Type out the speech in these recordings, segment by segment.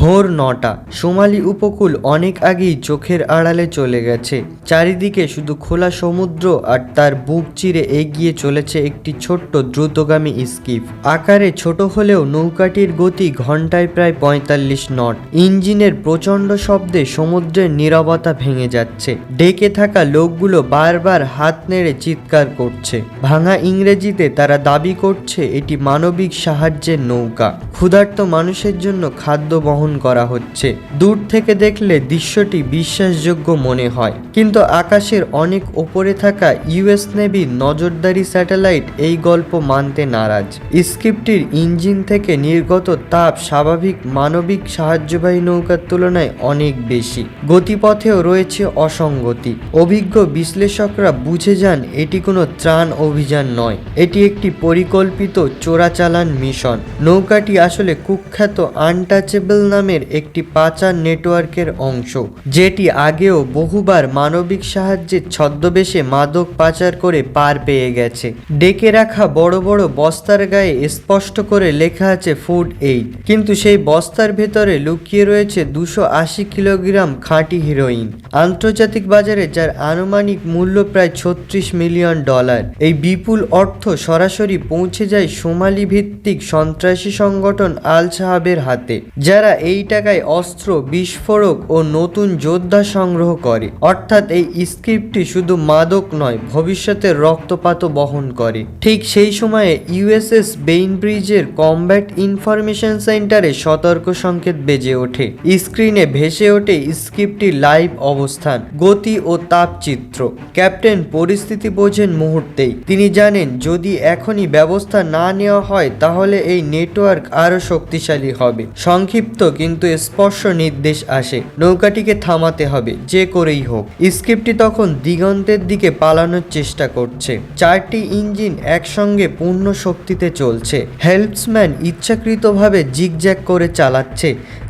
ভোর নটা। সোমালি উপকূল অনেক আগেই চোখের আড়ালে চলে গেছে। চারিদিকে শুধু খোলা সমুদ্র আর তার বুক চিরে এগিয়ে চলেছে একটি ছোট্ট দ্রুতগামী স্কিপ আকারে ছোট হলেও নৌকাটির গতি ঘন্টায় প্রায় পঁয়তাল্লিশ নট। ইঞ্জিনের প্রচণ্ড শব্দে সমুদ্রের নীরবতা ভেঙে যাচ্ছে। ডেকে থাকা লোকগুলো বারবার হাত নেড়ে চিৎকার করছে। ভাঙা ইংরেজিতে তারা দাবি করছে, এটি মানবিক সাহায্যের নৌকা। ক্ষুধার্ত মানুষের জন্য খাদ্য বহন করা হচ্ছে। দূর থেকে দেখলে দৃশ্যটি বিশ্বাসযোগ্য মনে হয়। কিন্তু আকাশের অনেক ওপরে থাকা ইউএস নেভির নজরদারি স্যাটেলাইট এই গল্প মানতে নারাজ। স্ক্রিপ্টটির ইঞ্জিন থেকে নির্গত তাপ স্বাভাবিক মানবিক সাহায্যবাহী নৌকার তুলনায় অনেক বেশি। গতিপথেও রয়েছে অসঙ্গতি। অভিজ্ঞ বিশ্লেষকরা বুঝে যান, এটি কোনো ত্রাণ অভিযান নয়। এটি একটি পরিকল্পিত চোরাচালান মিশন। নৌকাটি আসলে কুখ্যাত আনটাচেবল নামের একটি পাচার নেটওয়ার্কের অংশ, যেটি আগেও বহুবার মানবিক সাহায্যের ছদ্মবেশে মাদক পাচার করে পার পেয়ে গেছে। ডেকে রাখা বড় বড় বস্তার গায়ে স্পষ্ট করে লেখা আছে ফুড এইড, কিন্তু সেই বস্তার ভেতরে লুকিয়ে রয়েছে দুশো আশি কিলোগ্রাম খাঁটি হিরোইন। আন্তর্জাতিক বাজারে যার আনুমানিক মূল্য প্রায় ছত্রিশ মিলিয়ন ডলার। এই বিপুল অর্থ সরাসরি পৌঁছে যায় সোমালি ভিত্তিক সন্ত্রাসী সংগঠন আল সাহাবের হাতে, যারা এই টাকায় অস্ত্র, বিস্ফোরক ও নতুন যোদ্ধা সংগ্রহ করে। অর্থাৎ এই স্ক্রিপ্টটি শুধু মাদক নয় ভবিষ্যতের রক্তপাতও বহন করে। ঠিক সেই সময়ে ইউএসএস বেইন ব্রিজের কমব্যাট ইনফরমেশন সেন্টারে সতর্ক সংকেত বেজে ওঠে। স্ক্রিনে ভেসে ওঠে স্ক্রিপ্টটির লাইভ অবস্থান, গতি ও তাপচিত্র। ক্যাপ্টেন, পরিস্থিতি বোঝেন মুহূর্তেই। তিনি জানেন, যদি এখনই ব্যবস্থা না নেওয়া হয়, তাহলে এই নেটওয়ার্ক আরও শক্তিশালী হবে। সংক্ষিপ্ত কিন্তু স্পর্শ নির্দেশ আসে। নৌকাটিকে থামাতে হবে, যে করেই হোক। স্ক্রিপ্টটি তখন দিগন্তের দিকে পালানোর চেষ্টা করছে। চারটি ইঞ্জিন একসঙ্গে পূর্ণ শক্তিতে চলছে। হেল্পসম্যান ইচ্ছাকৃতভাবে জিগজ্যাগ করে চালাচ্ছে।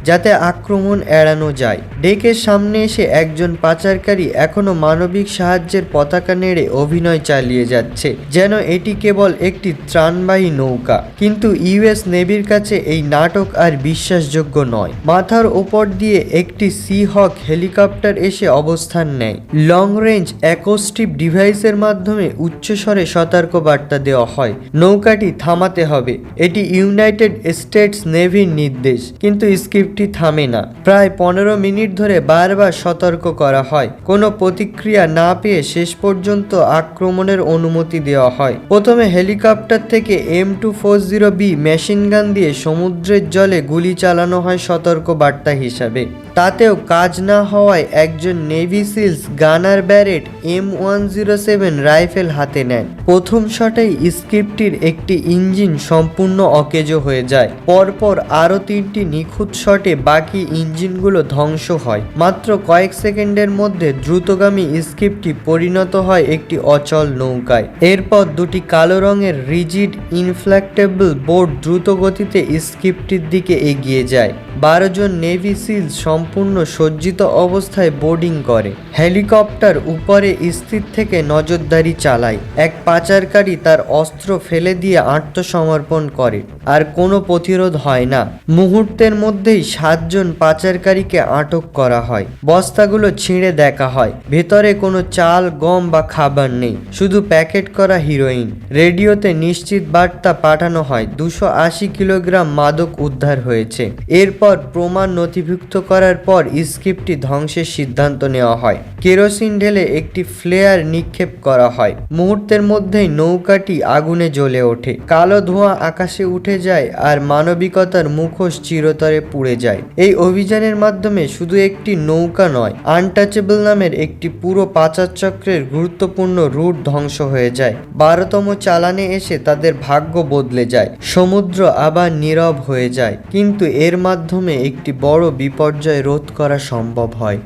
যাতে আক্রমণ এড়ানো যায়। ডেকের সামনে এসে একজন পাচারকারী এখনও মানবিক সাহায্যের পতাকা নেড়ে অভিনয় চালিয়ে যাচ্ছে, যেন এটি কেবল একটি ত্রাণবাহী নৌকা। কিন্তু ইউএস নেভির কাছে এই নাটক আর বিশ্বাসযোগ্য নয়। মাথার ওপর দিয়ে একটি সি হক হেলিকপ্টার এসে অবস্থান নেয়। লং রেঞ্জ অ্যাকোস্টিভ ডিভাইসের মাধ্যমে উচ্চস্বরে সতর্ক বার্তা দেওয়া হয়, নৌকাটি থামাতে হবে। এটি ইউনাইটেড স্টেটস নেভির নির্দেশ। কিন্তু স্ক্রিপ্টটি থামে না। প্রায় পনেরো মিনিট ধরে বারবার সতর্ক করা হয়। কোনো প্রতিক্রিয়া না পেয়ে শেষ পর্যন্ত আক্রমণের অনুমতি দেওয়া হয়। প্রথমে হেলিকপ্টার থেকে M two four zero B machine gun দিয়ে সমুদ্রের জলে গুলি চালানো হয় সতর্ক বার্তা হিসাবে। তাতেও কাজ না হওয়ায় একজন navy SEALs gunner Barrett M one zero seven rifle হাতে নেন। প্রথম শটেই স্ক্রিপ্টটির একটি ইঞ্জিন সম্পূর্ণ অকেজো হয়ে যায়। পরপর আরও তিনটি নিখুঁত শটে বাকি ইঞ্জিনগুলো ধ্বংস হয়। মাত্র কয়েক সেকেন্ডের মধ্যে দ্রুতগামী স্ক্রিপ্টটি পরিণত হয় একটি অচল নৌকায়। এরপর দুটি কালো রঙের রিজিড ইনফ্ল্যাক্টেবল বোর্ড দ্রুত গতিতে স্ক্রিপ্টটির দিকে এগিয়ে যায়। বারো জন নেভি সিল সম্পূর্ণ সজ্জিত অবস্থায় বোর্ডিং করে। হেলিকপ্টার উপরে স্থির থেকে নজরদারি চালায়। এক পাচারকারী তার অস্ত্র ফেলে দিয়ে আত্মসমর্পণ করে। আর কোনো প্রতিরোধ হয় না। মুহূর্তের মধ্যেই সাতজন পাচারকারীকে আটক করা হয়। বস্তাগুলো ছিঁড়ে দেখা হয়। ভেতরে কোনো চাল, গম বা খাবার নেই। শুধু প্যাকেট করা হিরোইন। রেডিওতে নিশ্চিত বার্তা পাঠানো হয়, দুশো আশি কিলোগ্রাম মাদক উদ্ধার হয়েছে। এরপর প্রমাণ নথিভুক্ত করার পর স্ক্রিপ্টটি ধ্বংসের সিদ্ধান্ত নেওয়া হয়। কেরোসিন ঢেলে একটি ফ্লেয়ার নিক্ষেপ করা হয়। মুহূর্তের মধ্যেই নৌকাটি আগুনে জ্বলে ওঠে। কালো ধোঁয়া আকাশে উঠে যায় আর মানবিকতার মুখোশ চিরতরে পুড়ে যায়। এই অভিযানের মাধ্যমে শুধু একটি নৌকা নয়, আনটাচেবল নামের একটি পুরো পাচার চক্রের গুরুত্বপূর্ণ রুট ধ্বংস হয়ে যায়। বারোতম চালানে এসে তাদের ভাগ্য বদলে যায়, সমুদ্র আবার নীরব হয়ে যায়। কিন্তু এর মাধ্যমে একটি বড় বিপর্যয় রোধ করা সম্ভব হয়।